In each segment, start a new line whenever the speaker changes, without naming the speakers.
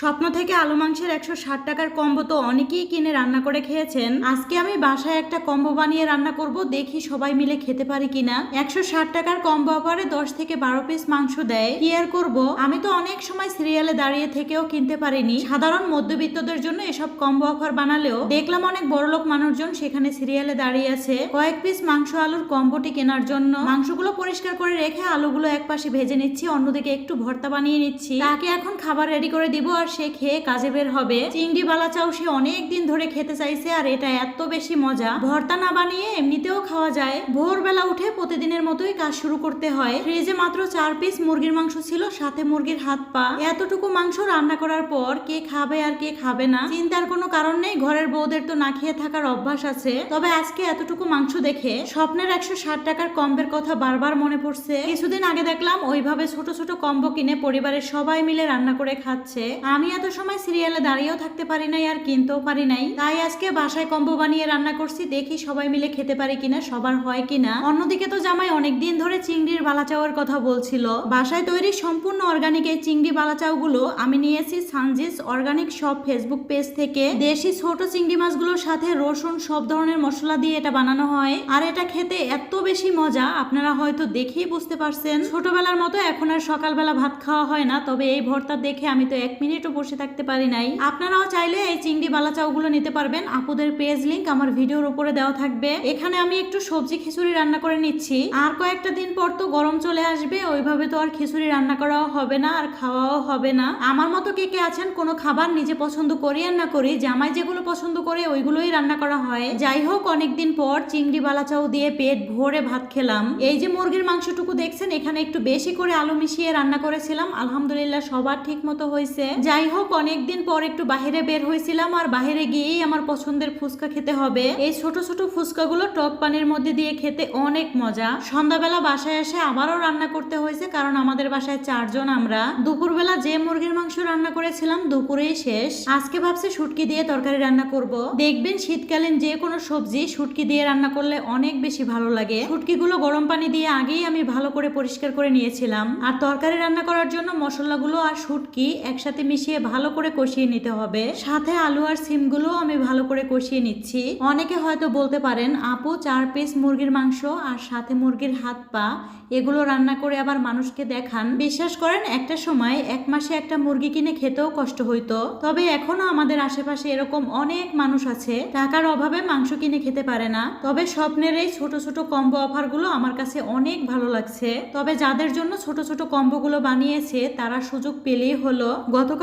স্বপ্ন থেকে আলু মাংসের একশো ষাট টাকার কম্বো তো অনেকেই কিনে রান্না করে খেয়েছেন। আজকে আমি বাসায় একটা কম্বো বানিয়ে রান্না করব, দেখি সবাই মিলে খেতে পারি কিনা। একশো ষাট টাকার কম্বো অফারে দশ থেকে বারো পিস মাংস দেয়। কি আর করব? আমি তো অনেক সময় সিরিয়ালে দাঁড়িয়ে থেকেও কিনতে পারিনি। সাধারণ মধ্যবিত্তদের জন্য এসব কম্বো অফার বানালেও দেখলাম অনেক বড়লোক মানুষজন সেখানে সিরিয়ালে দাঁড়িয়ে আছে। কয়েক পিস মাংস আলুর কম্বোটি কেনার জন্য মাংসগুলো পরিষ্কার করে রেখে আলুগুলো এক পাশে ভেজে নিচ্ছি, অন্যদিকে একটু ভর্তা বানিয়ে নিচ্ছি। তাকে এখন খাবার রেডি করে দিব আর সে খেয়ে কাজে বের হবে। চিংড়ি বালা চাও সে অনেক দিন ধরে খেতে চাইছে আর এটা এত বেশি মজা। ভর্তা না বানিয়ে এমনিতেও খাওয়া যায়। ভোরবেলা উঠে প্রতিদিনের মতোই কাজ শুরু করতে হয়। ফ্রিজে মাত্র চার পিস মুরগির মাংস ছিল, সাথে মুরগির হাত পা। এতটুকু মাংস রান্না করার পর কে খাবে আর কে খাবে না। চিন্তার কোনো কারণ নেই, ঘরের বউদের তো না খেয়ে থাকার অভ্যাস আছে। তবে আজকে এতটুকু মাংস দেখে স্বপ্নের একশো ষাট টাকার কম্বের কথা বারবার মনে পড়ছে। কিছুদিন আগে দেখলাম, ওইভাবে ছোট ছোট কম্বো কিনে পরিবারের সবাই মিলে রান্না করে খাচ্ছে। আমি এত সময় সিরিয়ালে দাঁড়িয়েও থাকতে পারি নাই আর কিনতেও পারি নাই। তাই আজকে বাসায় কম্বো বানিয়ে রান্না করছি, দেখি সবাই মিলে খেতে পারি কিনা, সবার হয় কিনা। অন্যদিকে তো জামাই অনেকদিন ধরে চিংড়ির বালাচাওয়ার কথা বলছিল। বাসায় তৈরি সম্পূর্ণ অর্গানিক এই চিংড়ি বালাচাও গুলো আমি নিয়েছি সানজিস অর্গানিক সব ফেসবুক পেজ থেকে। দেশি ছোট চিংড়ি মাছগুলোর সাথে রসুন সব ধরনের মশলা দিয়ে এটা বানানো হয়। আর এটা খেতে এত বেশি মজা, আপনারা হয়তো দেখেই বুঝতে পারছেন। ছোটবেলার মতো এখন আর সকালবেলা ভাত খাওয়া হয় না, তবে এই ভর্তা দেখে আমি তো এক মিনিটও বসে থাকতে পারি নাই। আপনারাও চাইলে এই চিংড়ি বালা চাউগুলো নিতে পারবেন। আপুদের পেজ লিঙ্ক আমার ভিডিওর উপরে দেওয়া থাকবে। এখানে আমি একটু সবজি খিচুড়ি রান্না করে নিচ্ছি। আর কয়েকটা দিন পর তো গরম চলে আসবে, ওইভাবে তো আর খিচুড়ি রান্না করাও হবে না, আর খাওয়াও হবে না। আমার মতো কে কে আছেন, কোনো খাবার নিজে পছন্দ করি আর না করি, জামাই যেগুলো পছন্দ করে ওইগুলোই রান্না করা হয়। যাই হোক, অনেকদিন পর চিংড়ি বালাচাও দিয়ে পেট ভরে ভাত খেলাম। এই যে মুরগির মাংসটুকু দেখছেন, এখানে একটু বেশি করে আলু মিশিয়ে রান্না করেছিলাম। আলহামদুলিল্লাহ সবার ঠিক মতো হয়েছে যাই হোক অনেকদিন পর একটু বাহিরে বের হয়েছিলাম আর বাহিরে গিয়েই আমার পছন্দের ফুচকা খেতে হবে। এই ছোট ছোট ফুচকাগুলো টক পানির মধ্যে দিয়ে খেতে অনেক মজা। সন্ধ্যাবেলা বাসায় এসে আবারও রান্না করতে হয়েছে, কারণ আমাদের বাসায় চারজন আমরা। দুপুরবেলা যে মুরগির মাংস রান্না করেছিলাম, দুপুরেই শেষ। আজকে ভাবছি শুটকি দিয়ে তরকারি রান্না করব। দেখবেন শীতকালীন যে কোনো সবজি শুটকি দিয়ে রান্না করলে অনেক বেশি ভালো লাগে। শুটকিগুলো গরম পানি দিয়ে আগেই আমি ভালো করে পরিষ্কার করে নিয়েছিলাম। আর তরকারি রান্না করার জন্য মশলাগুলো আর শুটকি একসাথে মিশিয়ে ভালো করে কষিয়ে নিতে হবে। সাথে আলু আর সিমগুলো আমি ভালো করে কষিয়ে নিচ্ছি। অনেকে হয়তো বলতে পারেন, আপু, চার পিস মুরগির মাংস আর সাথে মুরগির হাত পা, এগুলো রান্না করে আবার মানুষকে দেখান। বিশ্বাস করেন, একটা সময় এক মাসে একটা মুরগি কিনে খেতেও কষ্ট হইতো। তবে এখনও আমাদের আশেপাশে এরকম অনেক মানুষ আছে, টাকার অভাবে মাংস কিনে খেতে পারে না। তবে স্বপ্নের এই ছোট ছোট কম্বো অফারগুলো আমার কাছে অনেক ভালো লাগছে। তবে যাদের জন্য ছোট ছোট কম্বোগুলো বানিয়েছে, তারা সুযোগ পেলেই হলো।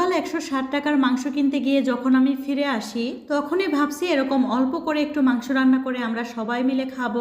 গতকাল একশো ষাট টাকার মাংস কিনতে গিয়ে যখন আমি ফিরে আসি, তখনই ভাবছি এরকম অল্প করে একটু মাংস রান্না করে আমরা সবাই মিলে খাব।